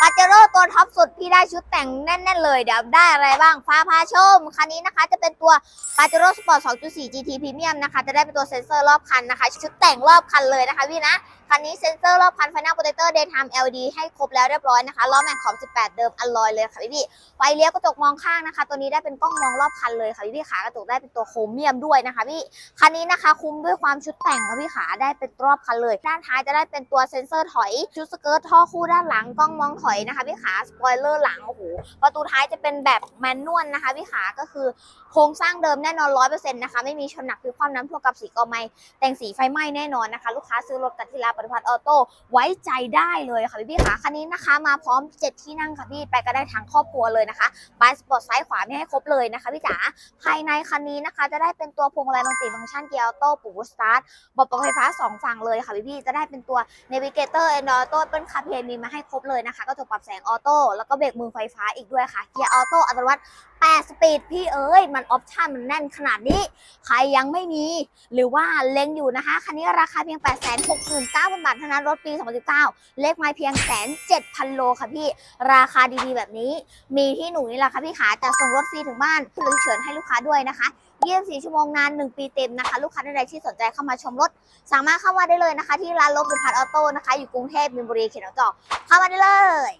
ปาเจโร่ตัวท็อปสุดพี่ได้ชุดแต่งแน่นๆเลย เดี๋ยวได้อะไรบ้างฟ้าพาชม คันนี้นะคะจะเป็นตัวปาเจโร่สปอร์ต 2.4 GT Premium นะคะ จะได้เป็นตัวเซ็นเซอร์รอบคันนะคะ ชุดแต่งรอบคันเลยนะคะพี่นะ คันนี้เซ็นเซอร์รอบคันไฟหน้าโปรเทคเตอร์ daytime LED ให้ครบแล้วเรียบร้อยนะคะล้อแม็กขอบ 18 เดิมอลลอยเลยค่ะพี่พี่ไฟเลี้ยวกระจกมองข้างนะคะ ตัวนี้ได้เป็นกล้องมองรอบคันเลยค่ะพี่พี่ขากระจกได้เป็นตัวโครเมียมด้วยนะคะพี่คันนี้นะคะคุ้มด้วยความชุดแต่งค่ะพี่ขาได้เป็นรอบคันเลย ด้านท้ายจะได้เป็นตัวเซ็นเซอร์ถอยชุดสเกิร์ตท่อคู่ด้านหลังกล้องมองถอยนะคะพี่ขาสปอยเลอร์หลังโอ้โหประตูท้ายจะเป็นแบบแมนนวลนะคะพี่ขาก็คือโครงสร้างเดิมแน่นอนร้อยเปอร์เซ็นต์นะคะไม่มีชนหนักคือความน้ำท่วมกับสีกอไม้แต่งสีไฟไหม้แน่นอนนะคะ ลูกค้าซื้อรถกันที่ร้านปฏิพัฒน์ออโต้ไว้ใจได้เลยค่ะพี่พี่ขาคันนี้นะคะมาพร้อมเจ็ดที่นั่งค่ะพี่ไปก็ได้ทั้งครอบครัวเลยนะคะบายสปอร์ตซ้ายขวาไม่ให้ครบเลยนะคะพี่จ๋าภายในคันนี้นะคะ จะได้เป็นตัวพวงมาลัยมัลติฟังก์ชันเกียร์ออโต้ปุ่มสตาร์ทบอกปรับไฟฟ้า 2 ฝั่งเลยค่ะพี่พี่ๆจะได้เป็นตัว Navigator and Auto เป็นคาเพนมีมาให้ครบเลยนะคะก็จะปรับแสงออโต้แล้วก็เบรกมือไฟฟ้าอีกด้วยค่ะเกียร์ออโต้อัตโนมัติ 8 สปีดพี่เอ้ยมันออปชั่นมันแน่นขนาดนี้ ใครยังไม่มี หรือว่าเล็งอยู่นะคะ คันนี้ราคาเพียง 8 6 9 0 0 0บาทเท่านั้นรถปี 2019 เลขไม้เพียงแสนเจ็ดพันโลค่ะพี่ ราคาดีๆแบบนี้ มีที่หนูนี่แหละค่ะพี่ขาจะส่งรถฟรีถึงบ้านหรือเฉินให้ลูกค้าด้วยนะคะ24ชั่วโมงนาน 1 ปีเต็มนะคะ ลูกค้าใดๆที่สนใจเข้ามาชมรถ สามารถเข้ามาได้เลยนะคะ ที่ร้านรถบุพัฒน์ออโต้นะคะ อยู่กรุงเทพมีนบุรีเขตหนองจอกเข้ามาได้เลย